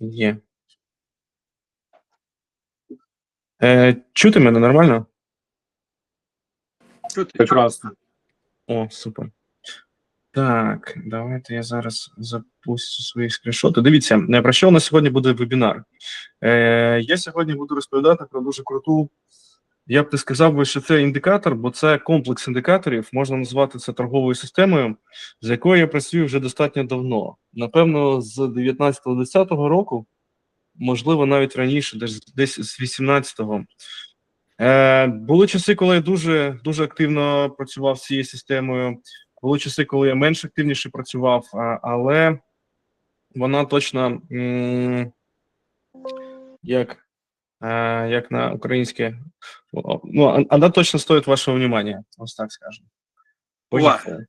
Є. Е, чути мене нормально? Чути. Прекрасно. О, супер. Так, давайте я зараз запустю свої скріншоти. Дивіться, е, про що у нас сьогодні буде вебінар? Е, я сьогодні буду розповідати про дуже круту. Я б ти сказав би, що це індикатор, бо це комплекс індикаторів. Можна назвати це торговою системою, з якою я працюю вже достатньо давно. Напевно, з 19-20 року, можливо, навіть раніше, десь з 18-го. Е, були часи, коли я дуже дуже активно працював з цією системою. Були часи, коли я менш активніше працював, але вона точно м, як, як на українське, ну, вона точно стоїть вашого внимання, ось так скажемо. Уваги.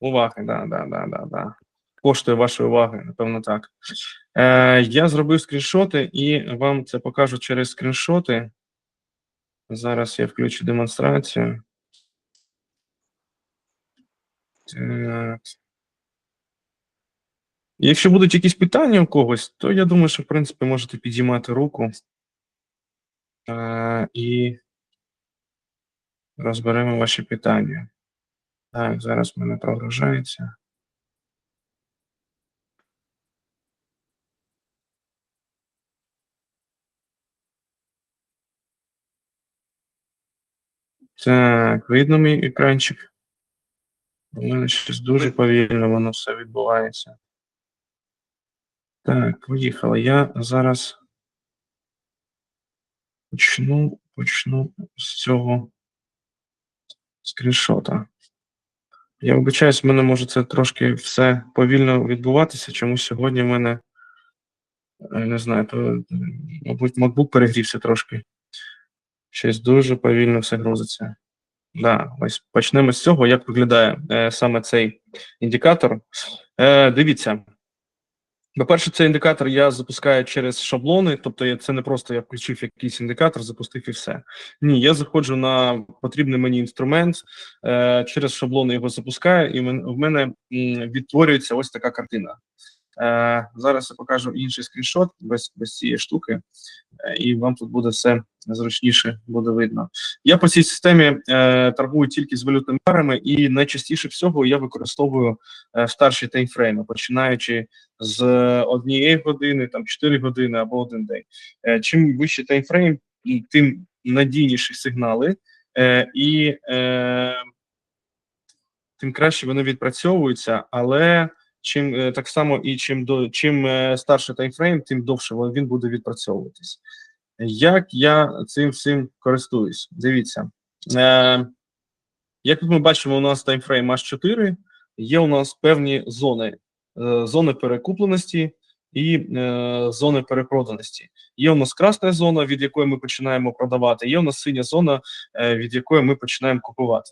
Уваги, да, да, да, да, да. Коштує вашої уваги, напевно, так. Е, я зробив скріншоти і вам це покажу через скріншоти. Зараз я включу демонстрацію. Так. Якщо будуть якісь питання у когось, то я думаю, що в принципі можете підіймати руку е, і розберемо ваші питання. Так, зараз в мене прогружається. Так, видно мій екранчик. У мене щось дуже повільно воно все відбувається. Так, поїхали. Я зараз почну, почну з цього скріншота. Я вибачаюсь, в мене може це трошки все повільно відбуватися, чому сьогодні в мене е, не знаю, то, мабуть, MacBook перегрівся трошки. Щось дуже повільно все грузиться. Да, ось почнемо з цього, як виглядає е, саме цей індикатор. Е, дивіться. По-перше, цей індикатор я запускаю через шаблони, тобто це не просто я включив якийсь індикатор, запустив і все. Ні, я заходжу на потрібний мені інструмент, е, через шаблони його запускаю, і в мене відтворюється ось така картина. Е, зараз я покажу інший скріншот без, без цієї штуки, е, і вам тут буде все зручніше буде видно. Я по цій системі е, торгую тільки з валютними парами, і найчастіше всього я використовую старші таймфрейми, починаючи з однієї години, там 4 години або один день. Чим вищий таймфрейм, тим надійніші сигнали, і тим краще вони відпрацьовуються, але чим е, так само і чим до чим е, старший таймфрейм, тим довше він- буде відпрацьовуватись. Як я цим всім користуюсь? Дивіться. Е, як ми бачимо, у нас таймфрейм аж 4, є у нас певні зони, е, зони перекупленості і е, зони перепроданості. Є у нас красна зона, від якої ми починаємо продавати, є у нас синя зона, е, від якої ми починаємо купувати.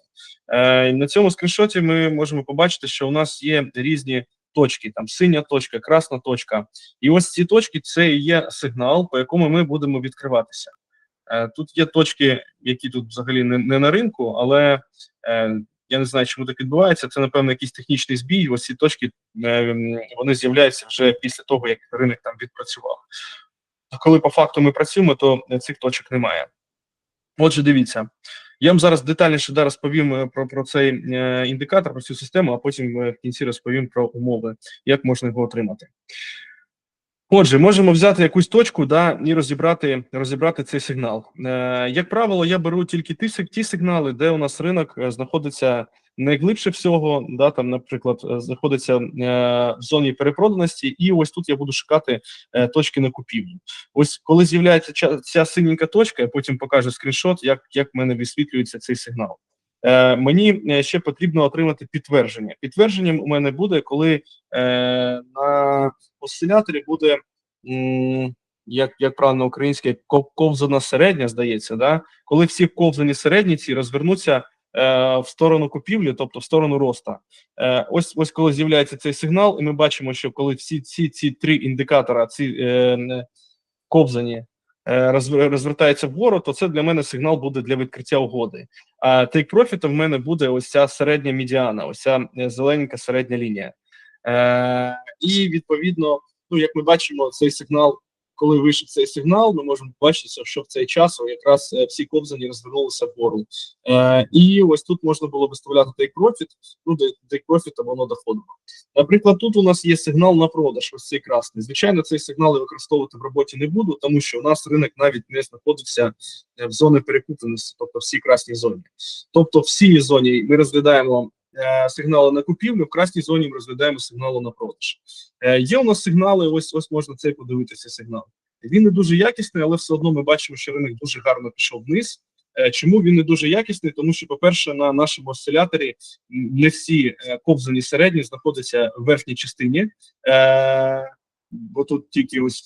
Е, на цьому скріншоті ми можемо побачити, що у нас є різні точки, там синя точка, красна точка. І ось ці точки це і є сигнал, по якому ми будемо відкриватися. Е, Тут є точки, які тут взагалі не, не на ринку, але е, я не знаю, чому так відбувається. Це, напевно, якийсь технічний збій. Ось ці точки е, вони з'являються вже після того, як ринок там відпрацював. Коли по факту ми працюємо, то цих точок немає. Отже, дивіться, я вам зараз детальніше да, розповім е, про, про цей е, індикатор, про цю систему, а потім е, в кінці розповім про умови, як можна його отримати. Отже, можемо взяти якусь точку да, і розібрати, розібрати цей сигнал. Е, як правило, я беру тільки ті, ті сигнали, де у нас ринок знаходиться найглибше всього, да, там, наприклад, е, знаходиться е, в зоні перепроданості, і ось тут я буду шукати е, точки на купівлю. Ось коли з'являється ця, синенька точка, я потім покажу скріншот, як, як в мене висвітлюється цей сигнал. Е, мені ще потрібно отримати підтвердження. Підтвердженням у мене буде, коли е, на осциляторі буде, м, як, як правильно українське, ков- ковзана середня, здається, да? коли всі ковзані середні ці розвернуться в сторону купівлі, тобто в сторону роста. Е, ось, ось коли з'являється цей сигнал, і ми бачимо, що коли всі ці, ці три індикатора, ці е, ковзані, е, розвертаються вгору, то це для мене сигнал буде для відкриття угоди. А take profit в мене буде ось ця середня медіана, ось ця е, зелененька середня лінія. Е, і відповідно ну як ми бачимо, цей сигнал, коли вийшов цей сигнал, ми можемо бачити, що в цей час якраз е, всі ковзані розвернулися вгору. Е, і ось тут можна було виставляти take profit, ну take profit або воно доходило. Наприклад, тут у нас є сигнал на продаж, ось цей красний. Звичайно, цей сигнал я використовувати в роботі не буду, тому що у нас ринок навіть не знаходився е, в зоні перекупленості, тобто всі красній зоні. Тобто, в синій зоні ми розглядаємо сигнали на купівлю, в красній зоні ми розглядаємо сигнали на продаж. Е, є у нас сигнали, ось ось можна цей подивитися сигнал. Він не дуже якісний, але все одно ми бачимо, що ринок дуже гарно пішов вниз. Е, Чому він не дуже якісний? Тому що, по-перше, на нашому осциляторі не всі е, ковзані середні знаходяться в верхній частині, е, бо тут тільки ось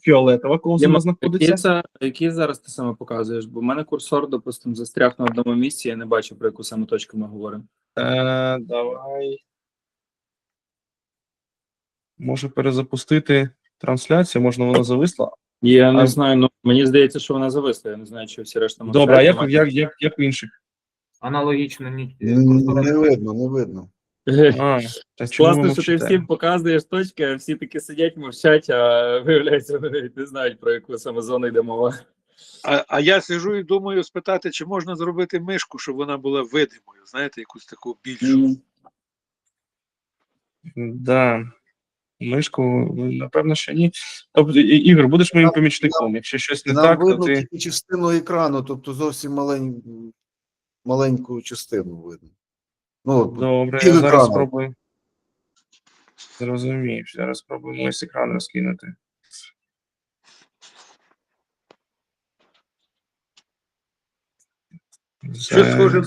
фіолетова ковзана Які, знаходиться. це, які зараз ти саме показуєш? Бо в мене курсор, допустим, застряг на одному місці, я не бачу, про яку саме точку ми говоримо. Е, давай. Можу перезапустити трансляцію, можна вона зависла. Я не А- знаю, ну мені здається, що вона зависла. Я не знаю, чи всі решта Добре, а як, як, як, як в інших? Аналогічно ні. Не видно, не видно. А, та чому Класно, що ти мовчите? всім показуєш точки, а всі таки сидять, мовчать, а виявляється, вони навіть не знають, про яку саме зону йде мова. А, а я сижу і думаю спитати, чи можна зробити мишку, щоб вона була видимою, знаєте, якусь таку більшу. Да. Мишку, напевно, що ні. Тобто, І- Ігор, будеш моїм помічником. Якщо щось не Нам так, то видно ти. тільки частину екрану, тобто зовсім малень... маленьку частину видно. Ну, Добре, я зараз спробую. Зрозумів, зараз спробуємо весь екран розкинути. Що схоже-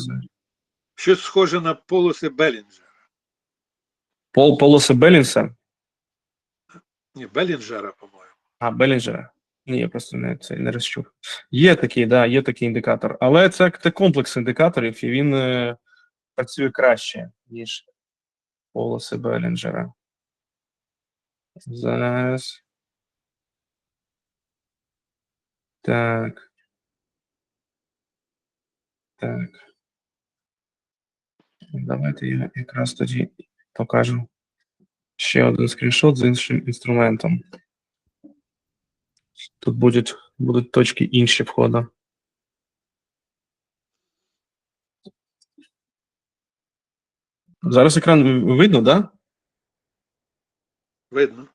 Щось схоже на полоси Белінджера. Пол полоси Белінса? Ні, Белінджера, по-моєму. А, Белінджера. Ні, я просто не, це не розчув. Є такий, да, є такий індикатор. Але це, це комплекс індикаторів, і він е, працює краще, ніж полоси Белінджера. Зараз. Так. Так. Давайте я якраз тоді покажу ще один скріншот з іншим інструментом. Тут будуть, будуть точки інші входу. Зараз екран видно, так? Да? Видно.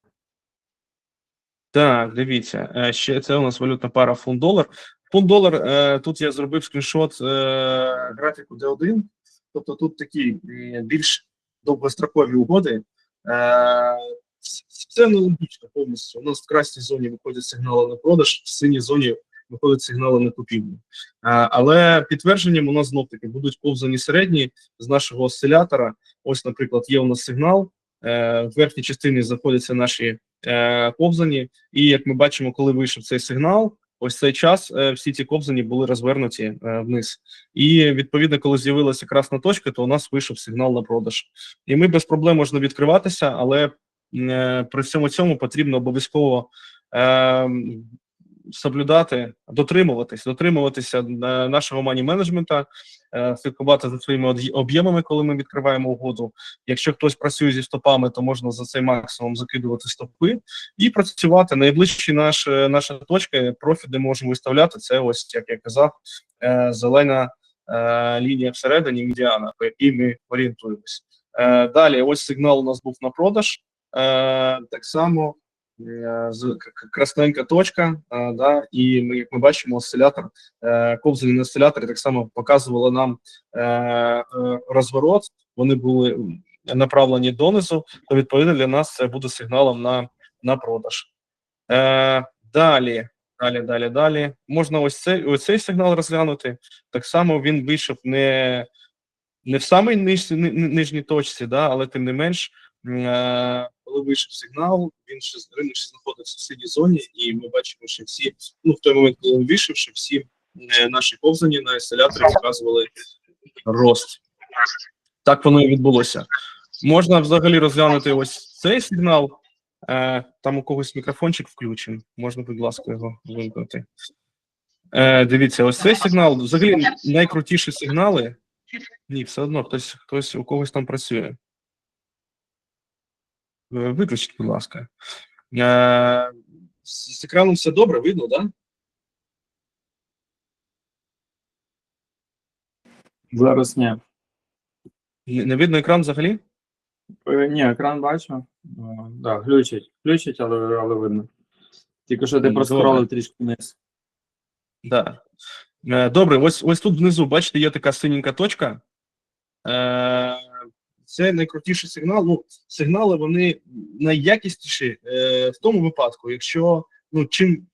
Так, дивіться, е, ще це у нас валютна пара фунт-долар. Фунт-долар, е, тут я зробив скріншот е, графіку D1, тобто тут такі більш довгострокові угоди. Це аналогічно повністю. У нас в красній зоні виходять сигнали на продаж, в синій зоні виходять сигнали на купівлю. Е, Але підтвердженням у нас знов таки будуть ковзані середні з нашого осцилятора. Ось, наприклад, є у нас сигнал. е, В верхній частині знаходяться наші е, ковзані, і як ми бачимо, коли вийшов цей сигнал, ось цей час е, всі ці ковзані були розвернуті е, вниз. І відповідно, коли з'явилася красна точка, то у нас вийшов сигнал на продаж. І ми без проблем можна відкриватися, але е, при всьому цьому потрібно обов'язково е, соблюдати, дотримуватись, дотримуватися е, нашого мані менеджмента, е, слідкувати за своїми об'ємами, коли ми відкриваємо угоду. Якщо хтось працює зі стопами, то можна за цей максимум закидувати стопи і працювати. Найближчі наш, е, наша точка, профіль, де можемо виставляти, це ось, як я казав, е, зелена е, лінія всередині, медіана, по якій ми орієнтуємось. Е, далі, ось сигнал у нас був на продаж. Е, так само е, красненька точка, е, да, і ми, як ми бачимо, осцилятор, е, ковзані на осциляторі так само показували нам е, е, розворот. Вони були направлені донизу, то відповідно для нас це буде сигналом на, на продаж. Е, далі, далі, далі, далі. Можна ось цей, ось цей сигнал розглянути. Так само він вийшов не, не в самій ниж, ни- ни- нижній точці, да, але тим не менш, е, коли вийшов сигнал, він ще ринок ще знаходився в синій зоні, і ми бачимо, що всі, ну в той момент, коли він вийшов, що всі е, наші ковзані на еселяторі показували рост. Так воно і відбулося. Можна взагалі розглянути ось цей сигнал. Е, там у когось мікрофончик включений. Можна, будь ласка, його вимкнути. Е, дивіться, ось цей сигнал. Взагалі найкрутіші сигнали. Ні, все одно хтось, хтось у когось там працює. Е, Виключіть, будь ласка. Е, з, екраном все добре, видно, да? Зараз ні. Не видно екран взагалі? Е, Ні, екран бачу. О, да, глючить. Глючить, але, але видно. Тільки що ти Добре. проскролив трішки вниз. Да. Е, Добре, ось ось тут внизу, бачите, є така синенька точка. Е, це найкрутіший сигнал. Ну, сигнали вони найякісніші е, в тому випадку, якщо ну, чим,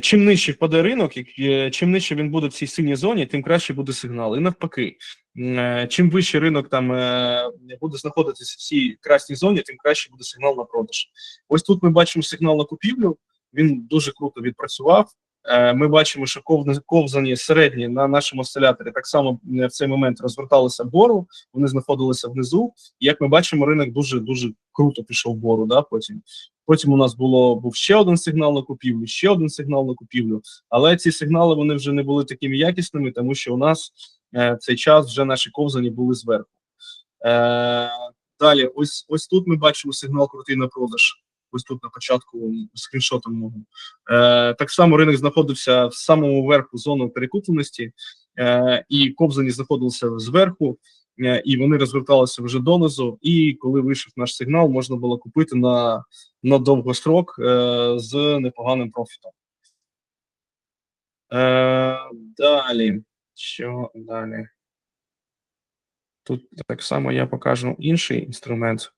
Чим нижче впаде ринок, як- е, чим нижче він буде в цій синій зоні, тим краще буде сигнал. І навпаки, е, чим вище ринок там е, буде знаходитися в цій красній зоні, тим краще буде сигнал на продаж. Ось тут ми бачимо сигнал на купівлю. Він дуже круто відпрацював. Е, Ми бачимо, що ковзані середні на нашому осциляторі так само е, в цей момент розверталися вгору, вони знаходилися внизу. І як ми бачимо, ринок дуже дуже круто пішов вгору. Да, потім потім у нас було був ще один сигнал на купівлю, ще один сигнал на купівлю. Але ці сигнали вони вже не були такими якісними, тому що у нас е, цей час вже наші ковзані були зверху. Е, далі, ось ось тут ми бачимо сигнал крутий на продаж. Ось тут на початку скріншотом мого. Е, так само ринок знаходився в самому верху зони перекупленості, е, і ковзані знаходилися зверху, е, і вони розверталися вже донизу. І коли вийшов наш сигнал, можна було купити на, на довгострок е, з непоганим профітом. Е, далі. Що далі? Тут так само я покажу інший інструмент.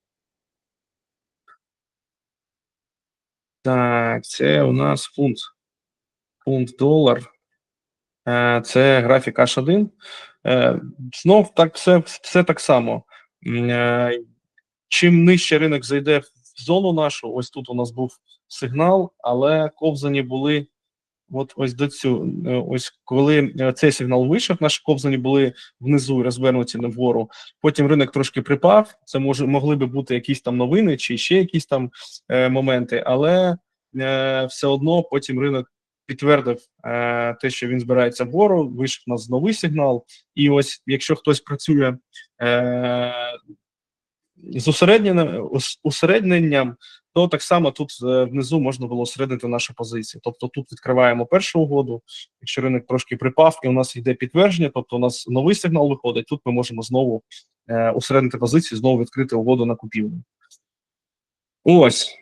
Так, це у нас фунт. Фунт долар. Е, Це графік H1. Е, Знов так все, все так само. Е, Чим нижче ринок зайде в зону нашу, ось тут у нас був сигнал, але ковзані були от ось до цю. е, Ось коли е, цей сигнал вийшов, наші ковзані були внизу розвернуті вгору. Потім ринок трошки припав. Це може могли би бути якісь там новини чи ще якісь там е, моменти, але е, все одно потім ринок підтвердив е, те, що він збирається вгору. Вийшов у нас новий сигнал. І ось, якщо хтось працює е, з усередненням, ус- усередненням, то так само тут е, внизу можна було осередити нашу позицію. Тобто тут відкриваємо першу угоду, якщо ринок трошки припав, і у нас йде підтвердження, тобто у нас новий сигнал виходить. Тут ми можемо знову е, усереднити позицію, знову відкрити угоду на купівлю. Ось.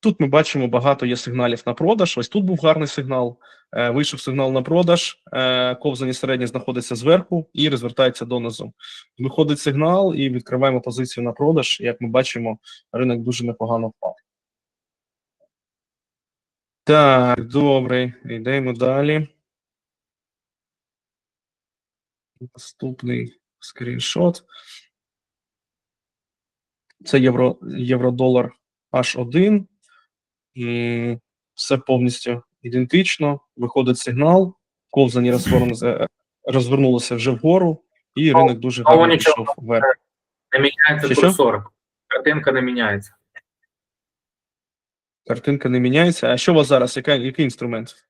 Тут ми бачимо багато є сигналів на продаж. Ось тут був гарний сигнал. Е, вийшов сигнал на продаж. Е, ковзані середні знаходиться зверху і розвертається донизу. Виходить сигнал і відкриваємо позицію на продаж. Як ми бачимо, ринок дуже непогано впав. Так, добре, йдемо далі. Наступний скріншот. Це євро, євро-долар H1. Все повністю ідентично. Виходить сигнал, ковзані розвернулися вже вгору, і ринок дуже гарно пішов вверх. Не міняється курсор. Картинка не міняється. Картинка не міняється. А що у вас зараз? Яка, який інструмент?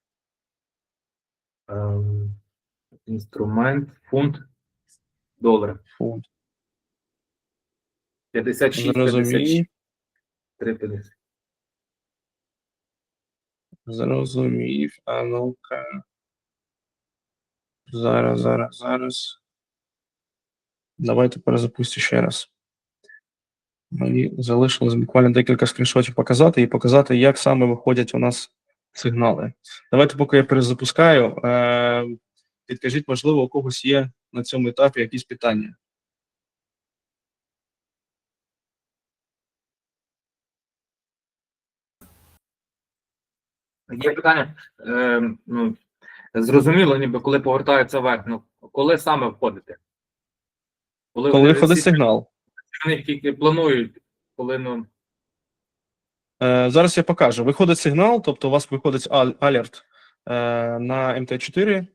Ем, інструмент, фунт, долар. Фу, 56, 56, 350. Зрозумів. А ну-ка. Зараз, зараз, зараз. Давайте перезапустю ще раз. Мені залишилось буквально декілька скріншотів показати і показати, як саме виходять у нас сигнали. Давайте, поки я перезапускаю, е- підкажіть, можливо, у когось є на цьому етапі якісь питання. Є питання. Ем, ну, зрозуміло, ніби коли повертається вверх. Ну, коли саме входити? Коли вони виходить сигнал? Вони тільки планують, коли ну. Е, Зараз я покажу. Виходить сигнал, тобто у вас виходить алерт е, на МТ4.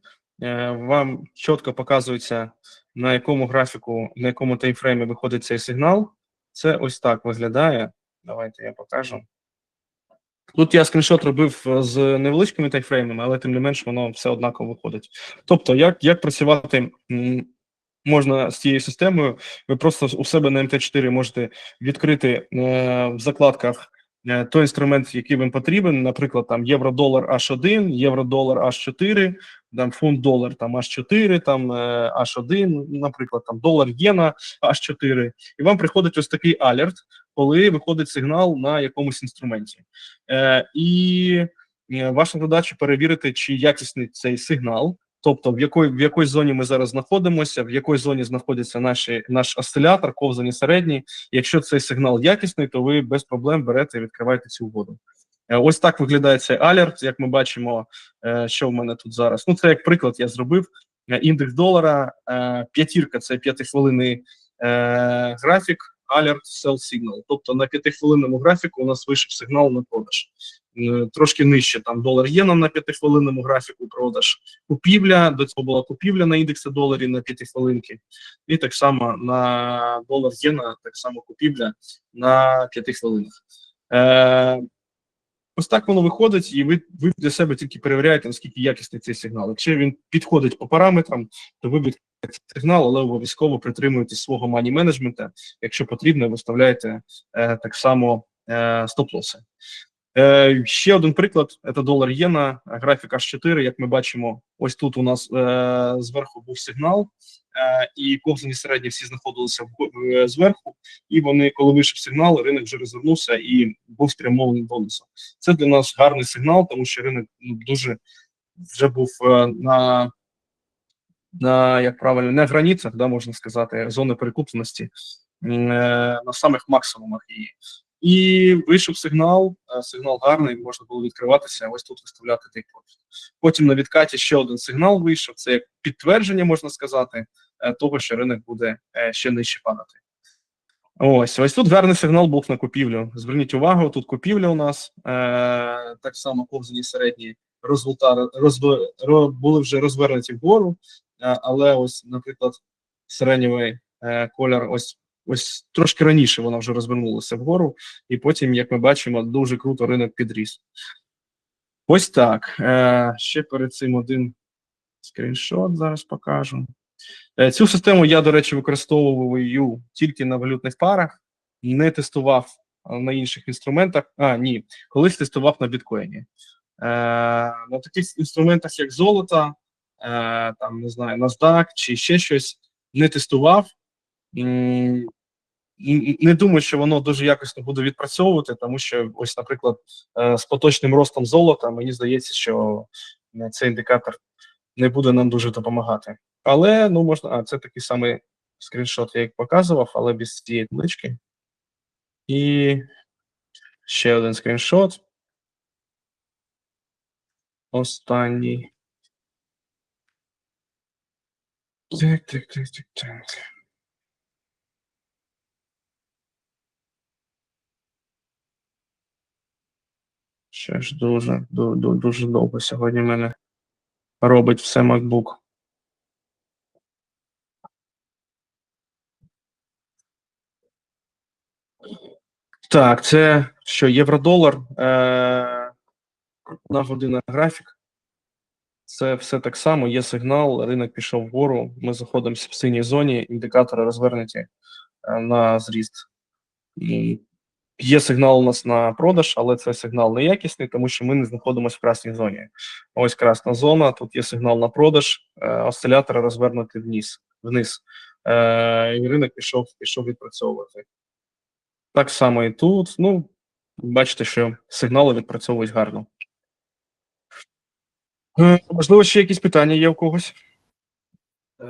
Е, Вам чітко показується, на якому графіку, на якому таймфреймі виходить цей сигнал. Це ось так виглядає. Давайте я покажу. Тут я скріншот робив е, з невеличкими таймфреймами, але тим не менш воно все однаково виходить. Тобто, як, як працювати можна з цією системою? Ви просто у себе на МТ4 можете відкрити е, в закладках е, той інструмент, який вам потрібен, наприклад, там євро-долар H1, євро-долар H4, там фунт-долар там H4, там е, H1, наприклад, там долар єна H4, і вам приходить ось такий алерт, коли виходить сигнал на якомусь інструменті. Е, і е, ваша задача перевірити, чи якісний цей сигнал, тобто в якої в якій зоні ми зараз знаходимося, в якій зоні знаходиться наші, наш осцилятор, ковзані середні. Якщо цей сигнал якісний, то ви без проблем берете і відкриваєте цю угоду. Е, Ось так виглядає цей алерт. Як ми бачимо, е, що в мене тут зараз. Ну, це як приклад, я зробив індекс долара, п'ятірка це п'ятихвилинний графік, alert sell signal. Тобто на п'ятихвилинному графіку у нас вийшов сигнал на продаж. Е, Трошки нижче там долар єна на п'ятихвилинному графіку продаж. Купівля, до цього була купівля на індексі доларів на п'ятихвилинки. І так само на долар єна, так само купівля на п'ятихвилинах. Е, ось так воно виходить, і ви, ви для себе тільки перевіряєте, наскільки якісний цей сигнал. Якщо він підходить по параметрам, то ви відкриваєте сигнал, але обов'язково притримуєтесь свого мані менеджмента. Якщо потрібно, виставляєте е, так само е, стоп-лоси. Е, ще один приклад: це долар єна, графік H4. Як ми бачимо, ось тут у нас е, зверху був сигнал, е, і ковзані середні всі знаходилися в, е, зверху. І вони, коли вийшов сигнал, ринок вже розвернувся і був спрямований бонусом. Це для нас гарний сигнал, тому що ринок ну, дуже вже був е, на, на як правильно, не границях, да, можна сказати, зони перекупленості, е, на самих максимумах її. І вийшов сигнал, е, сигнал гарний, можна було відкриватися, ось тут виставляти той профіт. Потім на відкаті ще один сигнал вийшов. Це як підтвердження, можна сказати, того, що ринок буде ще нижче падати. Ось, ось тут гарний сигнал був на купівлю. Зверніть увагу, тут купівля у нас е, так само ковзані середні результати розв, ро, були вже розвернуті вгору, е, але ось, наприклад, середньовий е, колір, ось ось трошки раніше вона вже розвернулася вгору, і потім, як ми бачимо, дуже круто ринок підріс. Ось так. Е, ще перед цим один скріншот зараз покажу. Е, Цю систему я, до речі, використовую тільки на валютних парах, не тестував на інших інструментах. А, ні, колись тестував на біткоїні. Е, на таких інструментах, як золото, е, там, не знаю, NASDAQ чи ще щось, не тестував. Не думаю, що воно дуже якісно буде відпрацьовувати, тому що, ось, наприклад, з поточним ростом золота, мені здається, що цей індикатор не буде нам дуже допомагати. Але ну можна. А, це такий самий скріншот, я як показував, але без цієї таблички. І ще один скріншот. Останній. Так, так, так, так, так. Ще ж дуже, ду- ду- дуже довго сьогодні в мене робить все MacBook. Так, це що, євро-долар, е, на година графік. Це все так само, є сигнал, ринок пішов вгору, ми знаходимося в синій зоні, індикатори розвернуті е, на зріст. І є сигнал у нас на продаж, але це сигнал неякісний, тому що ми не знаходимося в красній зоні. Ось красна зона, тут є сигнал на продаж, е, осцилятори розвернуті вниз. вниз. Е, і ринок пішов, пішов відпрацьовувати. Так само і тут. Ну, бачите, що сигнали відпрацьовують гарно. Е, Можливо, ще якісь питання є у когось?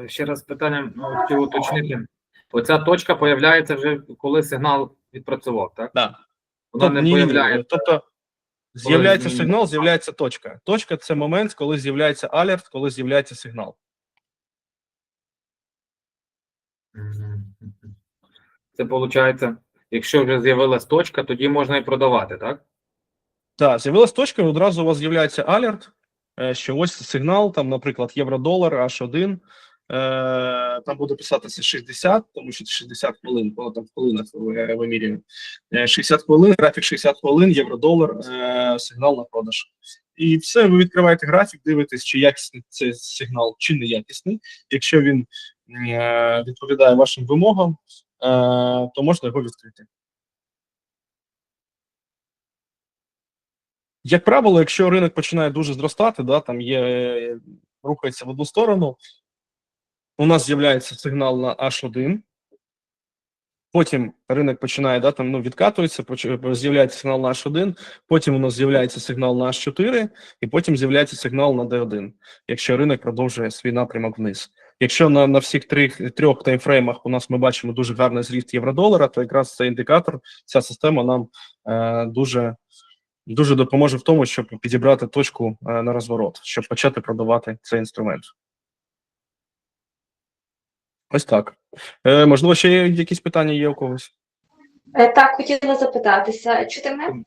Ще раз питання ну, хотів уточнити. Оця точка появляється вже коли сигнал відпрацював, так? Да. Вона не ні, ні, ні. появляється. Тобто з'являється сигнал, з'являється точка. Точка це момент, коли з'являється алерт, коли з'являється сигнал. Це виходить, якщо вже з'явилась точка, тоді можна і продавати, так? Так, з'явилась точка, і одразу у вас з'являється алерт, е, що ось сигнал, там, наприклад, євро-долар H1, е, там буде писатися 60, тому що 60 хвилин, воно там в хвилинах ви- вимірює. Е, 60 хвилин, графік 60 хвилин, євро-долар, е, сигнал на продаж. І все, ви відкриваєте графік, дивитесь, чи якісний цей сигнал, чи не якісний. Якщо він е, відповідає вашим вимогам, е, то можна його відкрити. Як правило, якщо ринок починає дуже зростати, да, там є, е, рухається в одну сторону, у нас з'являється сигнал на H1, потім ринок починає да, там, ну, відкатується, з'являється сигнал на H1, потім у нас з'являється сигнал на H4, і потім з'являється сигнал на D1, якщо ринок продовжує свій напрямок вниз. Якщо на, на всіх трьох, трьох таймфреймах у нас ми бачимо дуже гарний зріст євро-долара, то якраз цей індикатор, ця система нам е, дуже, дуже допоможе в тому, щоб підібрати точку е, на розворот, щоб почати продавати цей інструмент. Ось так. Е, можливо, ще є якісь питання є у когось? Е, Так, хотіла запитатися, чути мене?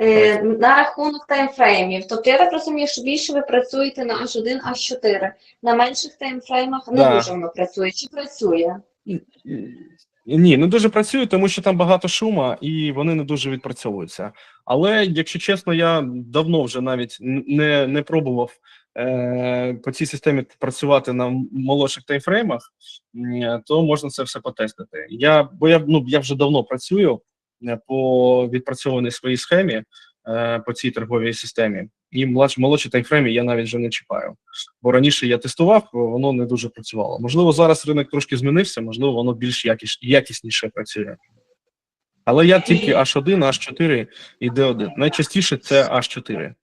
Е, на рахунок таймфреймів. Тобто я так розумію, що більше ви працюєте на H1, H4. На менших таймфреймах не Да. дуже воно працює. Чи працює? Ні, не дуже працюю, тому що там багато шума і вони не дуже відпрацьовуються. Але, якщо чесно, я давно вже навіть не, не пробував по цій системі працювати на молодших таймфреймах, то можна це все потестити. Я, бо я, ну, я вже давно працюю е, по відпрацьованій своїй схемі е, по цій торговій системі. І молодші таймфрейми я навіть вже не чіпаю. Бо раніше я тестував, воно не дуже працювало. Можливо, зараз ринок трошки змінився, можливо, воно більш якіш, якісніше працює. Але я тільки H1, H4 і D1. Найчастіше це H4.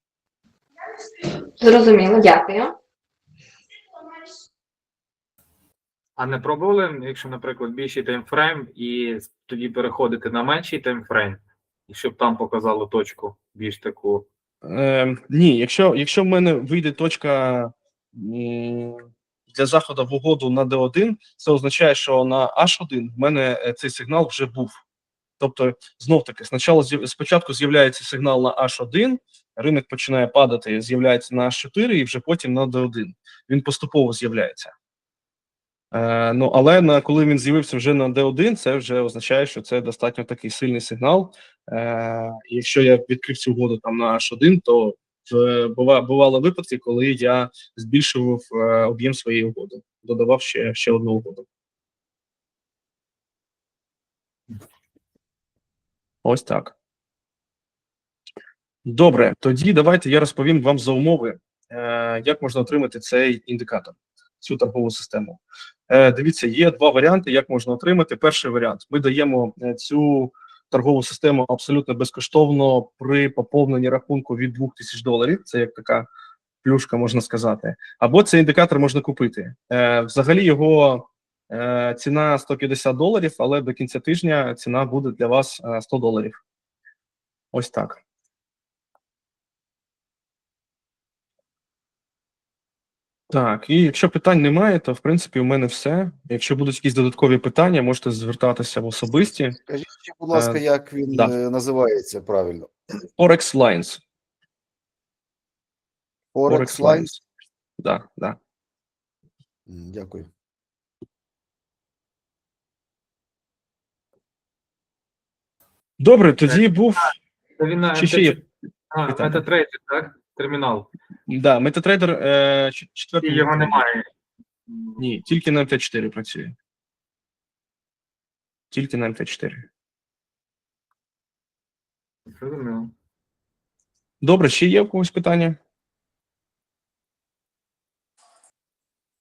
Зрозуміло, дякую. А не пробували, якщо, наприклад, більший таймфрейм, і тоді переходити на менший таймфрейм, і щоб там показало точку більш таку. Е, ні, якщо, якщо в мене вийде точка для заходу в угоду на D1, це означає, що на H1 в мене е, цей сигнал вже був. Тобто, знов таки, спочатку з'являється сигнал на H1, ринок починає падати, з'являється на H4 і вже потім на D1. Він поступово з'являється. Е, ну, але на, коли він з'явився вже на D1, це вже означає, що це достатньо такий сильний сигнал. Е, якщо я відкрив цю угоду там на H1, то в, бува, бували випадки, коли я збільшував е, об'єм своєї угоди, додавав ще, ще одну угоду. Ось так. Добре, тоді давайте я розповім вам за умови, е, як можна отримати цей індикатор, цю торгову систему. Е, дивіться, є два варіанти, як можна отримати. Перший варіант: ми даємо е, цю торгову систему абсолютно безкоштовно при поповненні рахунку від 2000 доларів. Це як така плюшка, можна сказати. Або цей індикатор можна купити. Взагалі його ціна 150 доларів, але до кінця тижня ціна буде для вас е, 100 доларів. Ось так. Так, і якщо питань немає, то в принципі у мене все. Якщо будуть якісь додаткові питання, можете звертатися в особисті. Скажіть, ще, будь ласка, Е, як він да. е, називається правильно? Forex Lines. Forex Lines? Да, да. М, Дякую. Добре, тоді був Це він на чи ще є А, питання? MetaTrader, так? Термінал. да, MetaTrader е, І четвертий. його немає. Ні, тільки на МТ4 працює. Тільки на МТ4. Зрозуміло. Добре, ще є у когось питання?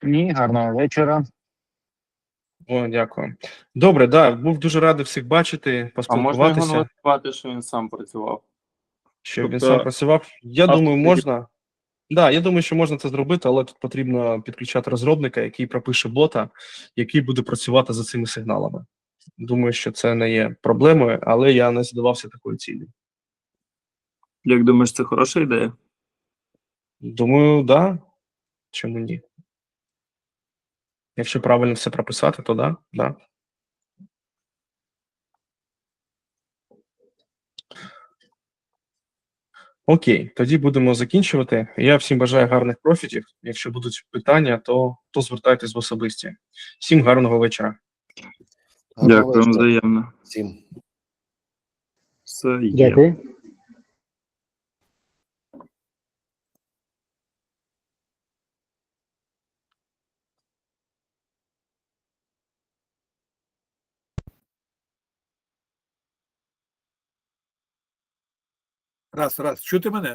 Ні, гарного вечора. О, дякую. Добре, да, був дуже радий всіх бачити, А можна його поспілкуватися. налаштувати, що він сам працював? Щоб він Тобто сам працював. Я автор думаю, можна. Да, я думаю, що можна це зробити, але тут потрібно підключати розробника, який пропише бота, який буде працювати за цими сигналами. Думаю, що це не є проблемою, але я не задавався такою цілею. Як думаєш, це хороша ідея? Думаю, так. да. Чому ні? Якщо правильно все прописати, то да, да. Окей, тоді будемо закінчувати. Я всім бажаю гарних профітів. Якщо будуть питання, то, то звертайтесь в особисті. Всім гарного вечора. Дякую, вам взаємно. всім. Все є. Дякую. Раз, раз. Чути мене?